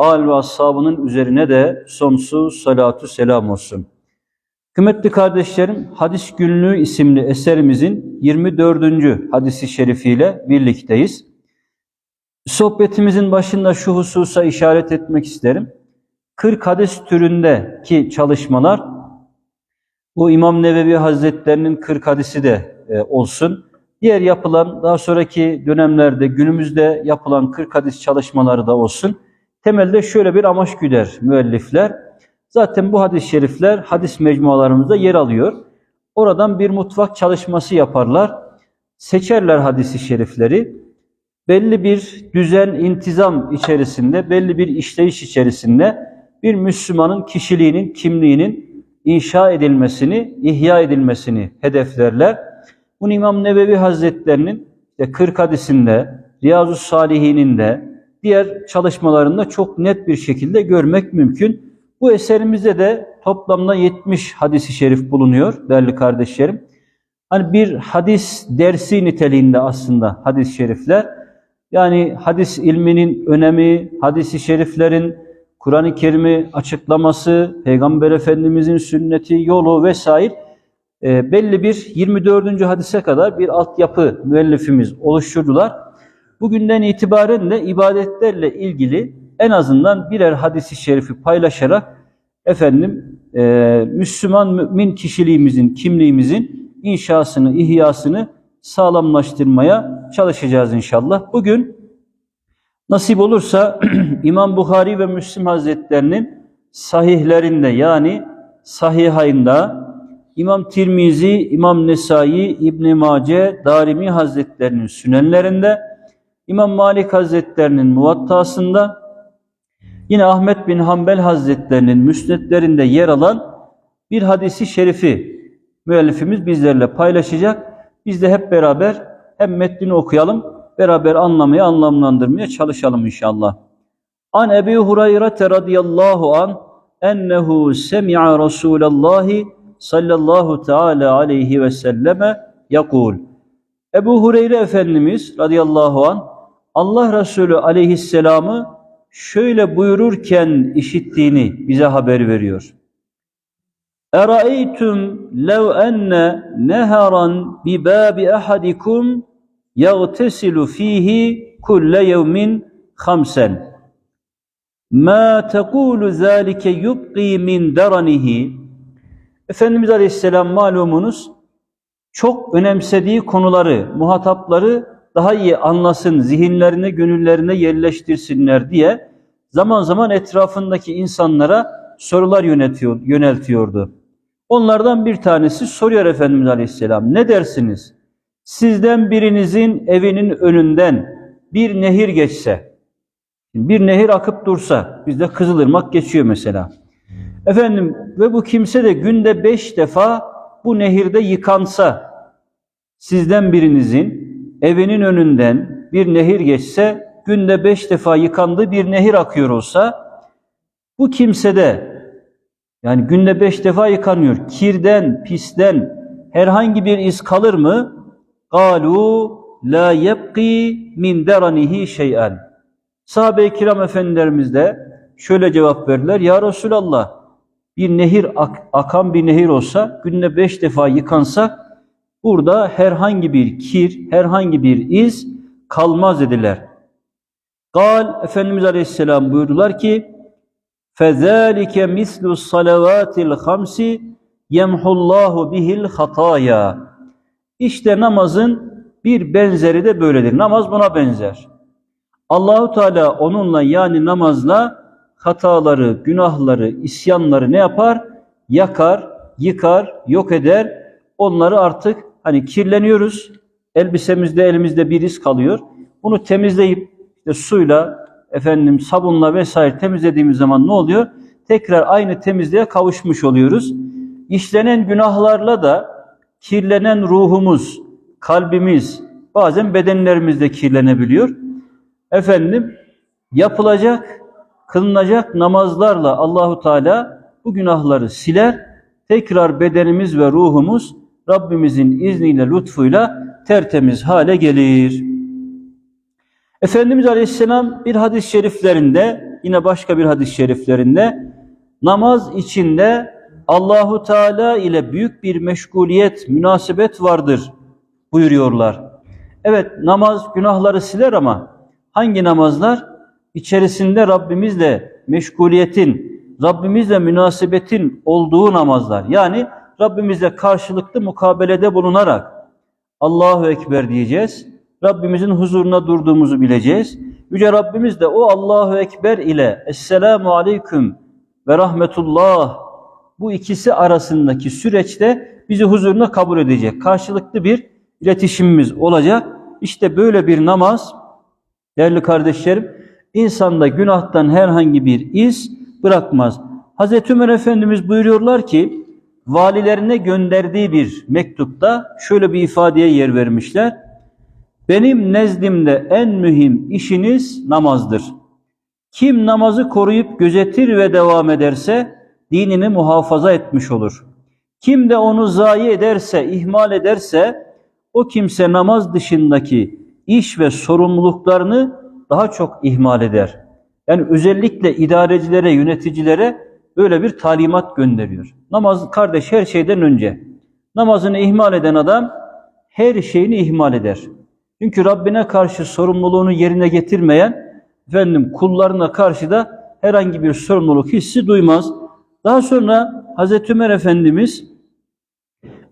al ve ashabının üzerine de sonsuz salatu selam olsun. Kıymetli kardeşlerim, Hadis Günlüğü isimli eserimizin 24. hadisi şerifiyle birlikteyiz. Sohbetimizin başında şu hususa işaret etmek isterim. 40 hadis türündeki çalışmalar, bu İmam Nevevi Hazretlerinin 40 hadisi de e, olsun. Diğer yapılan, daha sonraki dönemlerde, günümüzde yapılan 40 hadis çalışmaları da olsun. Temelde şöyle bir amaç güder müellifler. Zaten bu hadis-i şerifler hadis mecmualarımızda yer alıyor. Oradan bir mutfak çalışması yaparlar. Seçerler hadisi şerifleri. Belli bir düzen, intizam içerisinde, belli bir işleyiş içerisinde bir Müslümanın kişiliğinin, kimliğinin inşa edilmesini, ihya edilmesini hedeflerler. Bunu İmam Nevevi Hazretlerinin işte 40 hadisinde, Riyazu Salihin'in de diğer çalışmalarında çok net bir şekilde görmek mümkün. Bu eserimizde de toplamda 70 hadisi şerif bulunuyor değerli kardeşlerim. Hani bir hadis dersi niteliğinde aslında hadis-i şerifler. Yani hadis ilminin önemi, hadisi şeriflerin Kur'an-ı Kerim'i açıklaması, Peygamber Efendimizin sünneti, yolu vesaire e, belli bir 24. hadise kadar bir altyapı müellifimiz oluşturdular. Bugünden itibaren de ibadetlerle ilgili en azından birer hadisi şerifi paylaşarak efendim e, Müslüman mümin kişiliğimizin, kimliğimizin inşasını, ihyasını sağlamlaştırmaya çalışacağız inşallah. Bugün nasip olursa İmam Bukhari ve Müslim Hazretlerinin sahihlerinde yani sahihayında İmam Tirmizi, İmam Nesai, İbn Mace, Darimi Hazretlerinin sünenlerinde İmam Malik Hazretlerinin muvattasında yine Ahmet bin Hanbel Hazretlerinin müsnetlerinde yer alan bir hadisi şerifi müellifimiz bizlerle paylaşacak. Biz de hep beraber hem metnini okuyalım, beraber anlamaya, anlamlandırmaya çalışalım inşallah. An Ebi Hureyre radıyallahu an ennehu semi'a Rasulallahi sallallahu teala aleyhi ve selleme yakul. Ebu Hureyre Efendimiz radıyallahu an Allah Resulü aleyhisselamı şöyle buyururken işittiğini bize haber veriyor. اَرَأَيْتُمْ لَوْ أَنَّ نَهَرًا بِبَابِ أَحَدِكُمْ يَغْتَسِلُ ف۪يهِ كُلَّ يَوْمٍ خَمْسًا مَا تَقُولُ ذَٰلِكَ يُبْقِي مِنْ دَرَنِهِ Efendimiz Aleyhisselam malumunuz çok önemsediği konuları, muhatapları daha iyi anlasın, zihinlerine, gönüllerine yerleştirsinler diye zaman zaman etrafındaki insanlara sorular yönetiyor, yöneltiyordu. Onlardan bir tanesi soruyor Efendimiz Aleyhisselam, ne dersiniz? Sizden birinizin evinin önünden bir nehir geçse, bir nehir akıp dursa, bizde Kızılırmak geçiyor mesela. Efendim ve bu kimse de günde beş defa bu nehirde yıkansa, sizden birinizin evinin önünden bir nehir geçse, günde beş defa yıkandığı bir nehir akıyor olsa, bu kimse de yani günde beş defa yıkanıyor. Kirden, pisten herhangi bir iz kalır mı? Galu la yebqi min deranihi şey'en. Sahabe-i kiram efendilerimiz de şöyle cevap verdiler. Ya Resulallah bir nehir ak akan bir nehir olsa günde beş defa yıkansak burada herhangi bir kir, herhangi bir iz kalmaz dediler. Gal Efendimiz Aleyhisselam buyurdular ki فَذَٰلِكَ مِثْلُ الصَّلَوَاتِ الْخَمْسِ يَمْحُ اللّٰهُ بِهِ الْخَطَايَا İşte namazın bir benzeri de böyledir. Namaz buna benzer. Allahu Teala onunla yani namazla hataları, günahları, isyanları ne yapar? Yakar, yıkar, yok eder. Onları artık hani kirleniyoruz. Elbisemizde elimizde bir iz kalıyor. Bunu temizleyip işte suyla, efendim sabunla vesaire temizlediğimiz zaman ne oluyor? tekrar aynı temizliğe kavuşmuş oluyoruz. İşlenen günahlarla da kirlenen ruhumuz, kalbimiz, bazen bedenlerimiz de kirlenebiliyor. Efendim yapılacak, kılınacak namazlarla Allahu Teala bu günahları siler. Tekrar bedenimiz ve ruhumuz Rabbimizin izniyle, lütfuyla tertemiz hale gelir. Efendimiz Aleyhisselam bir hadis-i şeriflerinde, yine başka bir hadis-i şeriflerinde namaz içinde Allahu Teala ile büyük bir meşguliyet, münasebet vardır buyuruyorlar. Evet namaz günahları siler ama hangi namazlar? İçerisinde Rabbimizle meşguliyetin, Rabbimizle münasebetin olduğu namazlar. Yani Rabbimizle karşılıklı mukabelede bulunarak Allahu Ekber diyeceğiz. Rabbimizin huzuruna durduğumuzu bileceğiz. Yüce Rabbimiz de o Allahu Ekber ile Esselamu Aleyküm ve Rahmetullah bu ikisi arasındaki süreçte bizi huzuruna kabul edecek. Karşılıklı bir iletişimimiz olacak. İşte böyle bir namaz değerli kardeşlerim insanda günahtan herhangi bir iz bırakmaz. Hazreti Ömer Efendimiz buyuruyorlar ki valilerine gönderdiği bir mektupta şöyle bir ifadeye yer vermişler. Benim nezdimde en mühim işiniz namazdır. Kim namazı koruyup gözetir ve devam ederse dinini muhafaza etmiş olur. Kim de onu zayi ederse, ihmal ederse o kimse namaz dışındaki iş ve sorumluluklarını daha çok ihmal eder. Yani özellikle idarecilere, yöneticilere böyle bir talimat gönderiyor. Namaz kardeş her şeyden önce. Namazını ihmal eden adam her şeyini ihmal eder. Çünkü Rabbine karşı sorumluluğunu yerine getirmeyen efendim kullarına karşı da herhangi bir sorumluluk hissi duymaz. Daha sonra Hazreti Ömer Efendimiz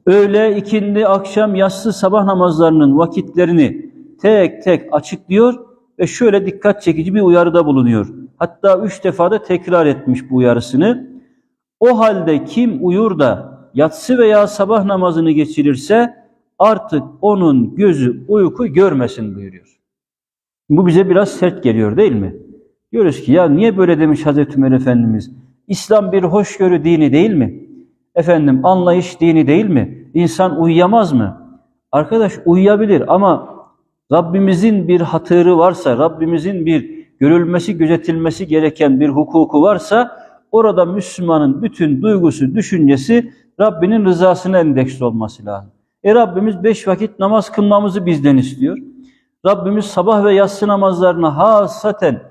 öğle, ikindi, akşam, yatsı, sabah namazlarının vakitlerini tek tek açıklıyor ve şöyle dikkat çekici bir uyarıda bulunuyor. Hatta üç defa da tekrar etmiş bu uyarısını. O halde kim uyur da yatsı veya sabah namazını geçirirse artık onun gözü uyku görmesin buyuruyor. Bu bize biraz sert geliyor değil mi? Diyoruz ki ya niye böyle demiş Hazreti Ömer Efendimiz? İslam bir hoşgörü dini değil mi? Efendim anlayış dini değil mi? İnsan uyuyamaz mı? Arkadaş uyuyabilir ama Rabbimizin bir hatırı varsa, Rabbimizin bir görülmesi, gözetilmesi gereken bir hukuku varsa orada Müslümanın bütün duygusu, düşüncesi Rabbinin rızasına endeksli olması lazım. E Rabbimiz beş vakit namaz kılmamızı bizden istiyor. Rabbimiz sabah ve yatsı namazlarına hasaten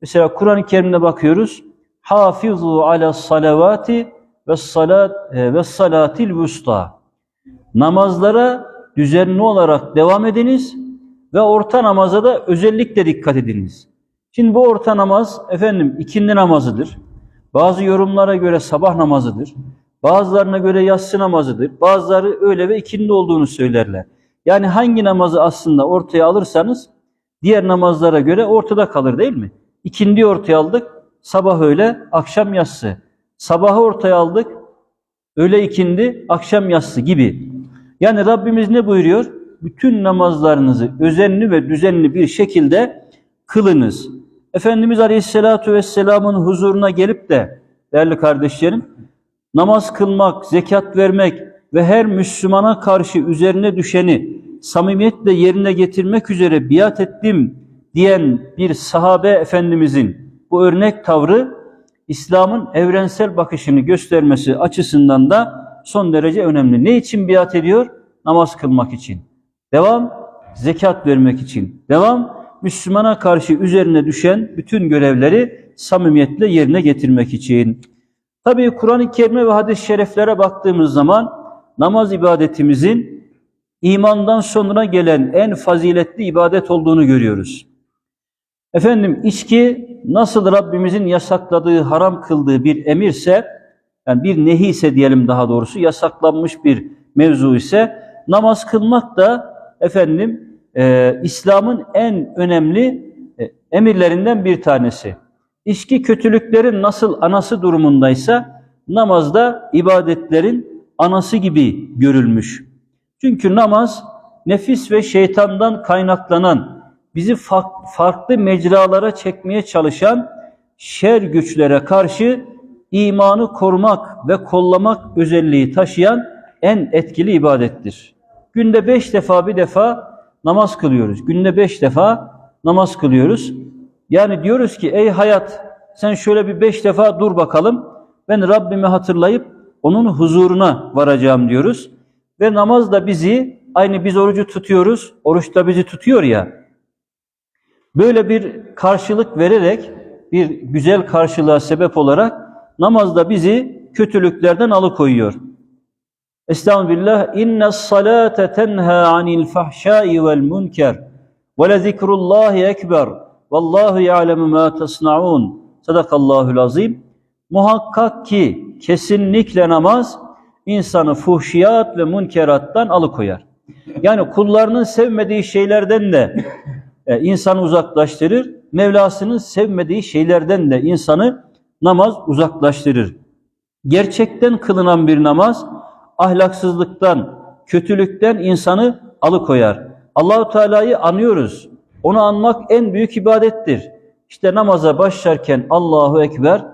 mesela Kur'an-ı Kerim'de bakıyoruz. Hafizu ala salavati ve salat e, ve salatil vusta. Namazlara düzenli olarak devam ediniz ve orta namaza da özellikle dikkat ediniz. Şimdi bu orta namaz efendim ikindi namazıdır. Bazı yorumlara göre sabah namazıdır. Bazılarına göre yatsı namazıdır. Bazıları öyle ve ikindi olduğunu söylerler. Yani hangi namazı aslında ortaya alırsanız diğer namazlara göre ortada kalır değil mi? İkindi ortaya aldık, sabah öğle, akşam yatsı. Sabahı ortaya aldık, öğle ikindi, akşam yatsı gibi. Yani Rabbimiz ne buyuruyor? Bütün namazlarınızı özenli ve düzenli bir şekilde kılınız. Efendimiz Aleyhisselatü Vesselam'ın huzuruna gelip de değerli kardeşlerim namaz kılmak, zekat vermek ve her Müslümana karşı üzerine düşeni samimiyetle yerine getirmek üzere biat ettim diyen bir sahabe efendimizin bu örnek tavrı İslam'ın evrensel bakışını göstermesi açısından da son derece önemli. Ne için biat ediyor? Namaz kılmak için. Devam, zekat vermek için. Devam, Müslümana karşı üzerine düşen bütün görevleri samimiyetle yerine getirmek için. Tabii Kur'an-ı Kerim'e ve hadis-i şeriflere baktığımız zaman namaz ibadetimizin imandan sonra gelen en faziletli ibadet olduğunu görüyoruz. Efendim içki nasıl Rabbimizin yasakladığı, haram kıldığı bir emirse, yani bir nehi ise diyelim daha doğrusu yasaklanmış bir mevzu ise namaz kılmak da efendim e, İslam'ın en önemli e, emirlerinden bir tanesi. İçki kötülüklerin nasıl anası durumundaysa namazda ibadetlerin anası gibi görülmüş. Çünkü namaz nefis ve şeytandan kaynaklanan, bizi farklı mecralara çekmeye çalışan şer güçlere karşı imanı korumak ve kollamak özelliği taşıyan en etkili ibadettir. Günde beş defa bir defa namaz kılıyoruz. Günde beş defa namaz kılıyoruz. Yani diyoruz ki ey hayat sen şöyle bir beş defa dur bakalım. Ben Rabbimi hatırlayıp onun huzuruna varacağım diyoruz. Ve namaz da bizi aynı biz orucu tutuyoruz. Oruç da bizi tutuyor ya. Böyle bir karşılık vererek bir güzel karşılığa sebep olarak namaz da bizi kötülüklerden alıkoyuyor. Estağfirullah. İnne salate tenha anil fahşai vel münker ve le zikrullahi ekber vallahu ya'lemu ma tasnaun. Sadakallahul azim. Muhakkak ki kesinlikle namaz insanı fuhşiyat ve münkerattan alıkoyar. Yani kullarının sevmediği şeylerden de e, insanı uzaklaştırır. Mevlasının sevmediği şeylerden de insanı namaz uzaklaştırır. Gerçekten kılınan bir namaz ahlaksızlıktan, kötülükten insanı alıkoyar. Allahu Teala'yı anıyoruz. Onu anmak en büyük ibadettir. İşte namaza başlarken Allahu Ekber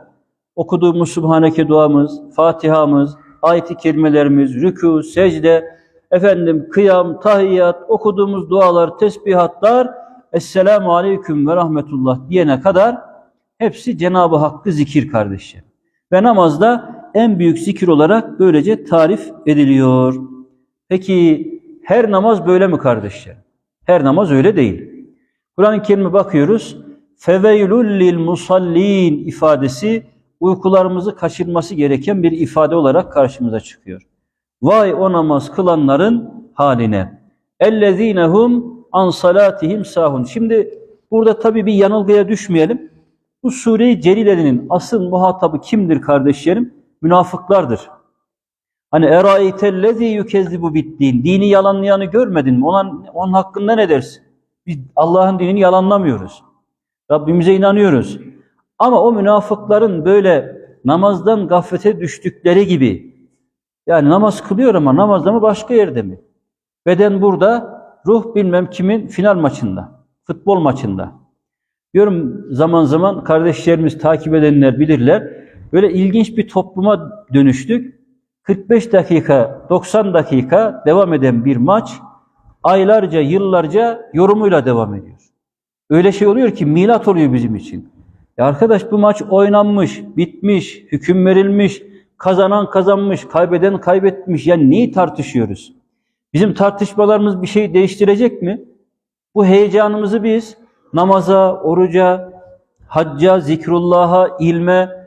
okuduğumuz Subhaneke duamız, Fatiha'mız, ayet-i kerimelerimiz, rükû, secde, efendim kıyam, tahiyyat, okuduğumuz dualar, tesbihatlar, Esselamu Aleyküm ve Rahmetullah diyene kadar hepsi Cenab-ı Hakk'ı zikir kardeşlerim. Ve namazda en büyük zikir olarak böylece tarif ediliyor. Peki her namaz böyle mi kardeşlerim? Her namaz öyle değil. Kur'an-ı Kerim'e bakıyoruz. Feveylül lil musallin ifadesi uykularımızı kaçırması gereken bir ifade olarak karşımıza çıkıyor. Vay o namaz kılanların haline. Ellezinehum an salatihim sahun. Şimdi burada tabii bir yanılgıya düşmeyelim. Bu sure-i celilenin asıl muhatabı kimdir kardeşlerim? Münafıklardır. Hani eraitellezi yukezzibu biddin. Dini yalanlayanı görmedin mi? Onun, onun hakkında ne dersin? Biz Allah'ın dinini yalanlamıyoruz. Rabbimize inanıyoruz. Ama o münafıkların böyle namazdan gaflete düştükleri gibi yani namaz kılıyor ama namazda mı başka yerde mi? Beden burada, ruh bilmem kimin final maçında, futbol maçında. Diyorum zaman zaman kardeşlerimiz takip edenler bilirler. Böyle ilginç bir topluma dönüştük. 45 dakika, 90 dakika devam eden bir maç aylarca, yıllarca yorumuyla devam ediyor. Öyle şey oluyor ki milat oluyor bizim için. Ya arkadaş bu maç oynanmış, bitmiş, hüküm verilmiş, kazanan kazanmış, kaybeden kaybetmiş. Yani neyi tartışıyoruz? Bizim tartışmalarımız bir şey değiştirecek mi? Bu heyecanımızı biz namaza, oruca, hacca, zikrullah'a, ilme,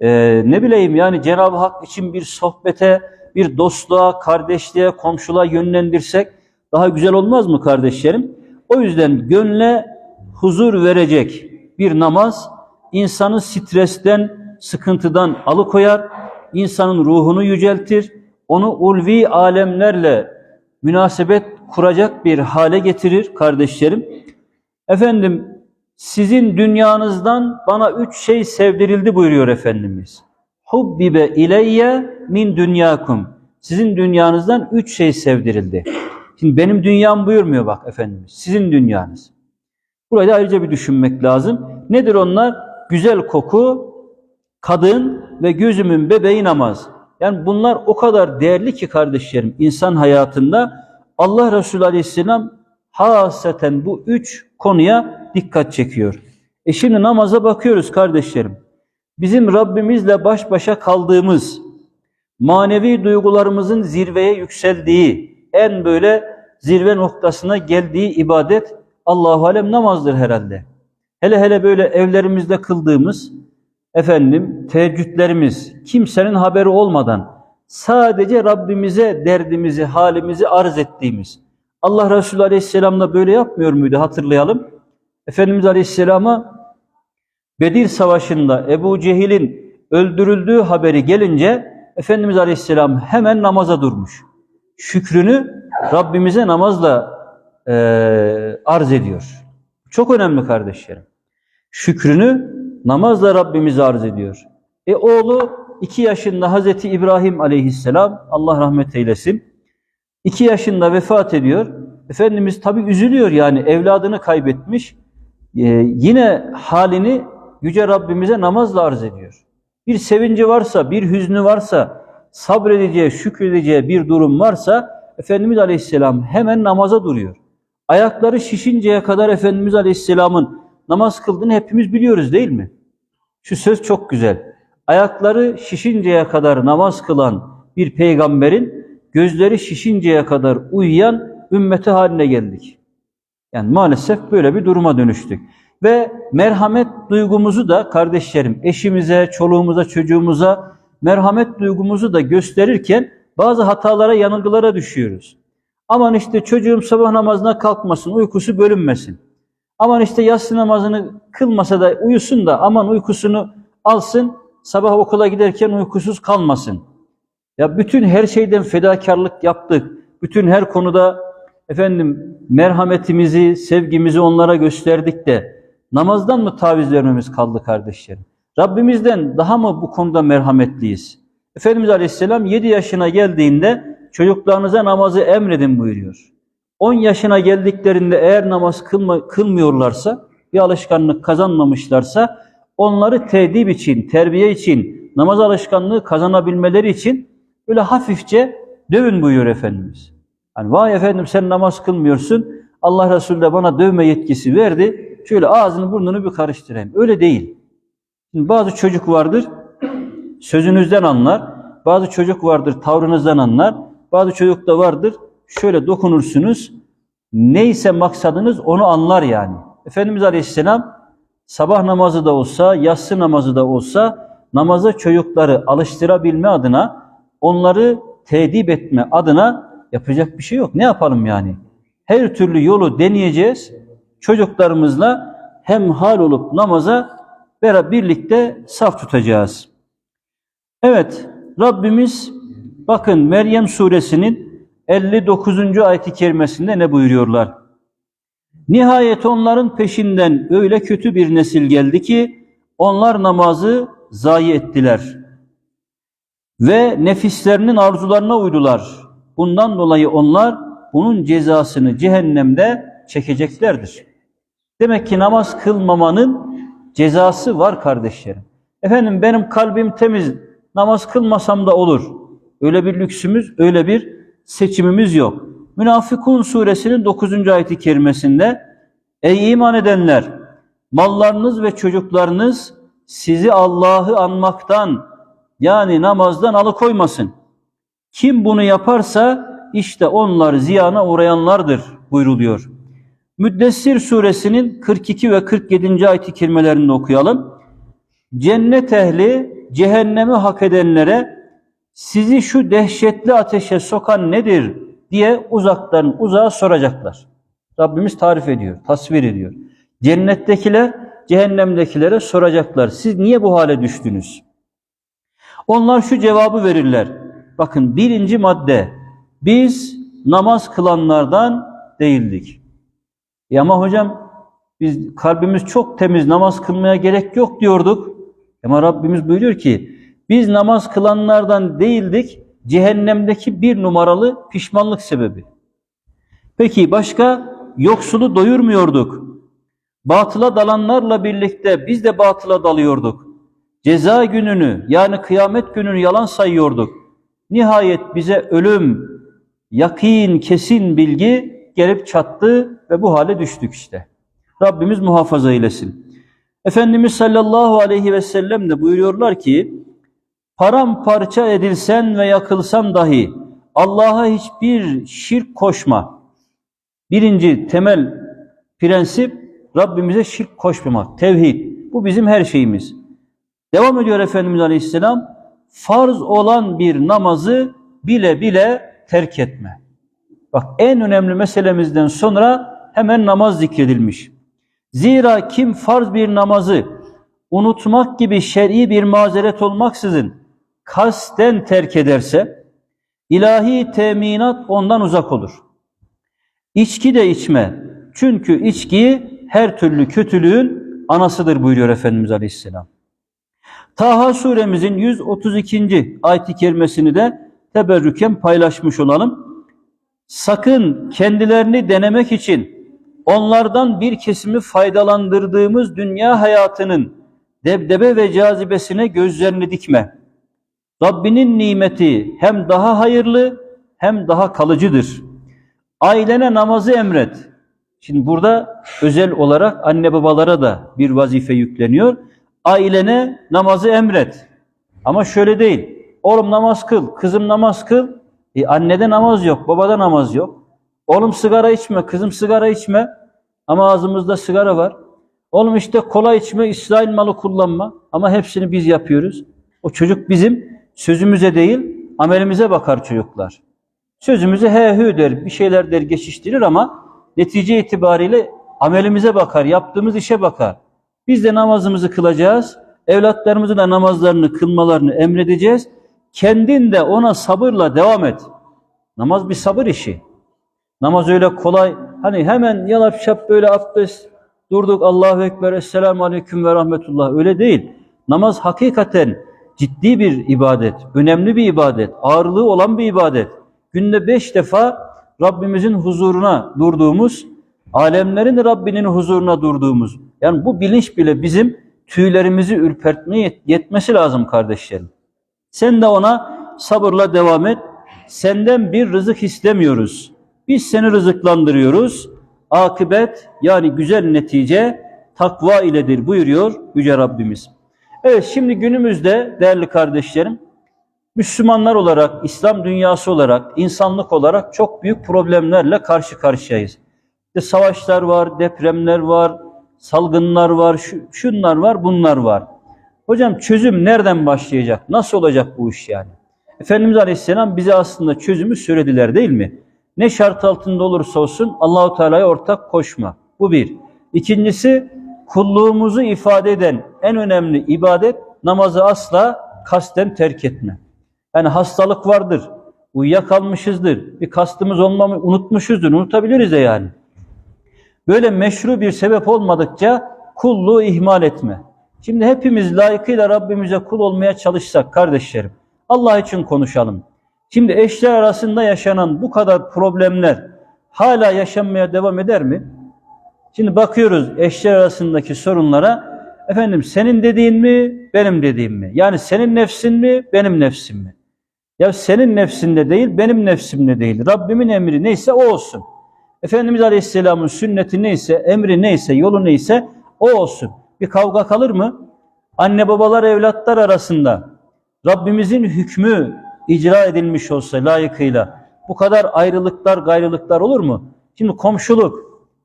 e, ne bileyim yani Cenab-ı Hak için bir sohbete, bir dostluğa, kardeşliğe, komşuluğa yönlendirsek daha güzel olmaz mı kardeşlerim? O yüzden gönle huzur verecek bir namaz insanı stresten, sıkıntıdan alıkoyar, insanın ruhunu yüceltir, onu ulvi alemlerle münasebet kuracak bir hale getirir kardeşlerim. Efendim sizin dünyanızdan bana üç şey sevdirildi buyuruyor Efendimiz. Hubbibe ileyye min dünyakum. Sizin dünyanızdan üç şey sevdirildi. Şimdi benim dünyam buyurmuyor bak Efendimiz. Sizin dünyanız. Burayı ayrıca bir düşünmek lazım. Nedir onlar? Güzel koku, kadın ve gözümün bebeği namaz. Yani bunlar o kadar değerli ki kardeşlerim insan hayatında Allah Resulü Aleyhisselam haseten bu üç konuya dikkat çekiyor. E şimdi namaza bakıyoruz kardeşlerim. Bizim Rabbimizle baş başa kaldığımız, manevi duygularımızın zirveye yükseldiği, en böyle zirve noktasına geldiği ibadet Allahu alem namazdır herhalde. Hele hele böyle evlerimizde kıldığımız efendim teheccüdlerimiz kimsenin haberi olmadan sadece Rabbimize derdimizi, halimizi arz ettiğimiz. Allah Resulü Aleyhisselam da böyle yapmıyor muydu hatırlayalım. Efendimiz Aleyhisselam'a Bedir Savaşı'nda Ebu Cehil'in öldürüldüğü haberi gelince Efendimiz Aleyhisselam hemen namaza durmuş. Şükrünü Rabbimize namazla e, arz ediyor. Çok önemli kardeşlerim. Şükrünü namazla Rabbimize arz ediyor. E oğlu iki yaşında Hazreti İbrahim aleyhisselam Allah rahmet eylesin. iki yaşında vefat ediyor. Efendimiz tabi üzülüyor yani evladını kaybetmiş. Ee, yine halini Yüce Rabbimize namazla arz ediyor. bir sevinci varsa, bir hüznü varsa, sabredeceği, şükredeceği bir durum varsa Efendimiz Aleyhisselam hemen namaza duruyor. Ayakları şişinceye kadar Efendimiz Aleyhisselam'ın namaz kıldığını hepimiz biliyoruz değil mi? Şu söz çok güzel. Ayakları şişinceye kadar namaz kılan bir peygamberin gözleri şişinceye kadar uyuyan ümmeti haline geldik. Yani maalesef böyle bir duruma dönüştük. Ve merhamet duygumuzu da kardeşlerim eşimize, çoluğumuza, çocuğumuza merhamet duygumuzu da gösterirken bazı hatalara, yanılgılara düşüyoruz. Aman işte çocuğum sabah namazına kalkmasın, uykusu bölünmesin. Aman işte yatsı namazını kılmasa da uyusun da aman uykusunu alsın, sabah okula giderken uykusuz kalmasın. Ya bütün her şeyden fedakarlık yaptık. Bütün her konuda efendim merhametimizi, sevgimizi onlara gösterdik de namazdan mı taviz vermemiz kaldı kardeşlerim? Rabbimizden daha mı bu konuda merhametliyiz? Efendimiz Aleyhisselam 7 yaşına geldiğinde çocuklarınıza namazı emredin buyuruyor. 10 yaşına geldiklerinde eğer namaz kılma, kılmıyorlarsa, bir alışkanlık kazanmamışlarsa onları tedip için, terbiye için, namaz alışkanlığı kazanabilmeleri için böyle hafifçe dövün buyuruyor Efendimiz. Hani vay efendim sen namaz kılmıyorsun, Allah Resulü de bana dövme yetkisi verdi, şöyle ağzını burnunu bir karıştırayım. Öyle değil. Şimdi bazı çocuk vardır, sözünüzden anlar, bazı çocuk vardır tavrınızdan anlar, bazı çocuk da vardır, şöyle dokunursunuz, neyse maksadınız onu anlar yani. Efendimiz Aleyhisselam sabah namazı da olsa, yatsı namazı da olsa namaza çocukları alıştırabilme adına, onları tedip etme adına yapacak bir şey yok. Ne yapalım yani? Her türlü yolu deneyeceğiz. Çocuklarımızla hem hal olup namaza beraber birlikte saf tutacağız. Evet, Rabbimiz bakın Meryem suresinin 59. ayet-i kerimesinde ne buyuruyorlar? Nihayet onların peşinden öyle kötü bir nesil geldi ki onlar namazı zayi ettiler. Ve nefislerinin arzularına uydular. Bundan dolayı onlar bunun cezasını cehennemde çekeceklerdir. Demek ki namaz kılmamanın cezası var kardeşlerim. Efendim benim kalbim temiz, namaz kılmasam da olur. Öyle bir lüksümüz, öyle bir seçimimiz yok. Münafıkun suresinin 9. ayeti kerimesinde Ey iman edenler! Mallarınız ve çocuklarınız sizi Allah'ı anmaktan yani namazdan alıkoymasın. Kim bunu yaparsa işte onlar ziyana uğrayanlardır buyruluyor. Müddessir suresinin 42 ve 47. ayet-i kerimelerinde okuyalım. Cennet ehli cehennemi hak edenlere sizi şu dehşetli ateşe sokan nedir diye uzaktan uzağa soracaklar. Rabbimiz tarif ediyor, tasvir ediyor. Cennettekiler cehennemdekilere soracaklar. Siz niye bu hale düştünüz? Onlar şu cevabı verirler. Bakın birinci madde. Biz namaz kılanlardan değildik. E ama hocam biz kalbimiz çok temiz namaz kılmaya gerek yok diyorduk. Ama Rabbimiz buyuruyor ki biz namaz kılanlardan değildik. Cehennemdeki bir numaralı pişmanlık sebebi. Peki başka yoksulu doyurmuyorduk. Batıla dalanlarla birlikte biz de batıla dalıyorduk. Ceza gününü yani kıyamet gününü yalan sayıyorduk. Nihayet bize ölüm, yakin, kesin bilgi gelip çattı ve bu hale düştük işte. Rabbimiz muhafaza eylesin. Efendimiz sallallahu aleyhi ve sellem de buyuruyorlar ki, paramparça edilsen ve yakılsan dahi Allah'a hiçbir şirk koşma. Birinci temel prensip Rabbimize şirk koşmamak, tevhid. Bu bizim her şeyimiz. Devam ediyor Efendimiz Aleyhisselam, farz olan bir namazı bile bile terk etme. Bak en önemli meselemizden sonra hemen namaz zikredilmiş. Zira kim farz bir namazı unutmak gibi şer'i bir mazeret olmaksızın kasten terk ederse ilahi teminat ondan uzak olur. İçki de içme. Çünkü içki her türlü kötülüğün anasıdır buyuruyor Efendimiz Aleyhisselam. Taha suremizin 132. ayet-i kerimesini de teberrüken paylaşmış olalım. Sakın kendilerini denemek için onlardan bir kesimi faydalandırdığımız dünya hayatının Debdebe ve cazibesine gözlerini dikme. Rabbinin nimeti hem daha hayırlı hem daha kalıcıdır. Ailene namazı emret. Şimdi burada özel olarak anne babalara da bir vazife yükleniyor. Ailene namazı emret. Ama şöyle değil. Oğlum namaz kıl, kızım namaz kıl. E annede namaz yok, babada namaz yok. Oğlum sigara içme, kızım sigara içme. Ama ağzımızda sigara var. Oğlum işte kola içme, İsrail malı kullanma. Ama hepsini biz yapıyoruz. O çocuk bizim sözümüze değil, amelimize bakar çocuklar. Sözümüze he hü der, bir şeyler der, geçiştirir ama netice itibariyle amelimize bakar, yaptığımız işe bakar. Biz de namazımızı kılacağız, evlatlarımızın da namazlarını kılmalarını emredeceğiz. Kendin de ona sabırla devam et. Namaz bir sabır işi. Namaz öyle kolay. Hani hemen yalap şap böyle abdest durduk Allahu Ekber, Esselamu Aleyküm ve Rahmetullah. Öyle değil. Namaz hakikaten ciddi bir ibadet, önemli bir ibadet, ağırlığı olan bir ibadet. Günde beş defa Rabbimizin huzuruna durduğumuz, alemlerin Rabbinin huzuruna durduğumuz. Yani bu bilinç bile bizim tüylerimizi ürpertmeye yetmesi lazım kardeşlerim. Sen de ona sabırla devam et. Senden bir rızık istemiyoruz. Biz seni rızıklandırıyoruz. Akıbet yani güzel netice takva iledir buyuruyor Yüce Rabbimiz. Evet şimdi günümüzde değerli kardeşlerim Müslümanlar olarak, İslam dünyası olarak, insanlık olarak çok büyük problemlerle karşı karşıyayız. İşte savaşlar var, depremler var, salgınlar var, şu, şunlar var, bunlar var. Hocam çözüm nereden başlayacak? Nasıl olacak bu iş yani? Efendimiz Aleyhisselam bize aslında çözümü söylediler değil mi? Ne şart altında olursa olsun Allahu Teala'ya ortak koşma. Bu bir. İkincisi kulluğumuzu ifade eden en önemli ibadet namazı asla kasten terk etme. Yani hastalık vardır, uyuyakalmışızdır, bir kastımız olmamı unutmuşuzdur, unutabiliriz de yani. Böyle meşru bir sebep olmadıkça kulluğu ihmal etme. Şimdi hepimiz layıkıyla Rabbimize kul olmaya çalışsak kardeşlerim, Allah için konuşalım. Şimdi eşler arasında yaşanan bu kadar problemler hala yaşanmaya devam eder mi? Şimdi bakıyoruz eşler arasındaki sorunlara, efendim senin dediğin mi, benim dediğim mi? Yani senin nefsin mi, benim nefsim mi? Ya senin nefsinde değil, benim nefsimde değil. Rabbimin emri neyse o olsun. Efendimiz Aleyhisselam'ın sünneti neyse, emri neyse, yolu neyse o olsun. Bir kavga kalır mı? Anne babalar evlatlar arasında Rabbimizin hükmü icra edilmiş olsa layıkıyla bu kadar ayrılıklar, gayrılıklar olur mu? Şimdi komşuluk.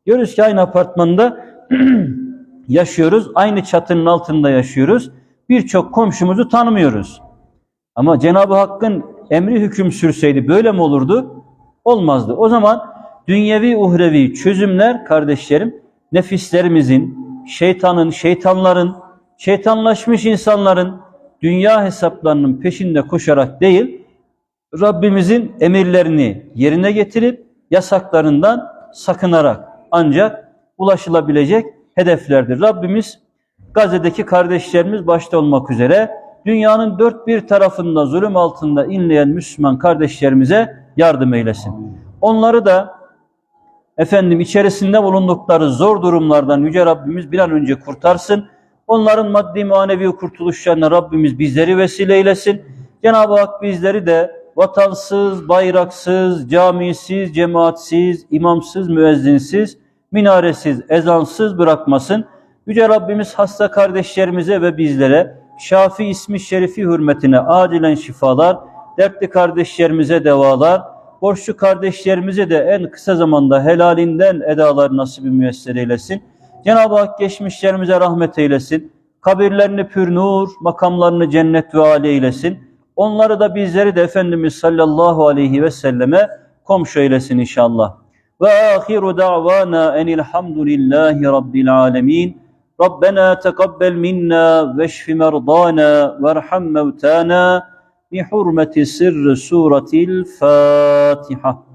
Diyoruz ki aynı apartmanda yaşıyoruz, aynı çatının altında yaşıyoruz. Birçok komşumuzu tanımıyoruz. Ama Cenab-ı Hakk'ın emri hüküm sürseydi böyle mi olurdu? Olmazdı. O zaman dünyevi uhrevi çözümler kardeşlerim nefislerimizin, şeytanın, şeytanların, şeytanlaşmış insanların dünya hesaplarının peşinde koşarak değil, Rabbimizin emirlerini yerine getirip yasaklarından sakınarak ancak ulaşılabilecek hedeflerdir. Rabbimiz Gazze'deki kardeşlerimiz başta olmak üzere dünyanın dört bir tarafında zulüm altında inleyen Müslüman kardeşlerimize yardım eylesin. Onları da efendim içerisinde bulundukları zor durumlardan Yüce Rabbimiz bir an önce kurtarsın. Onların maddi manevi kurtuluşlarına Rabbimiz bizleri vesile eylesin. Cenab-ı Hak bizleri de vatansız, bayraksız, camisiz, cemaatsiz, imamsız, müezzinsiz, minaresiz, ezansız bırakmasın. Yüce Rabbimiz hasta kardeşlerimize ve bizlere Şafi ismi şerifi hürmetine acilen şifalar, dertli kardeşlerimize devalar, Borçlu kardeşlerimize de en kısa zamanda helalinden edalar nasibi müyesser eylesin. Cenab-ı Hak geçmişlerimize rahmet eylesin. Kabirlerini pür nur, makamlarını cennet ve âli eylesin. Onları da bizleri de Efendimiz sallallahu aleyhi ve selleme komşu eylesin inşallah. Ve ahiru da'vana enilhamdülillahi rabbil alemin. Rabbena tekabbel minna ve veşfi merdana verham mevtana. بحرمة سر سورة الفاتحة.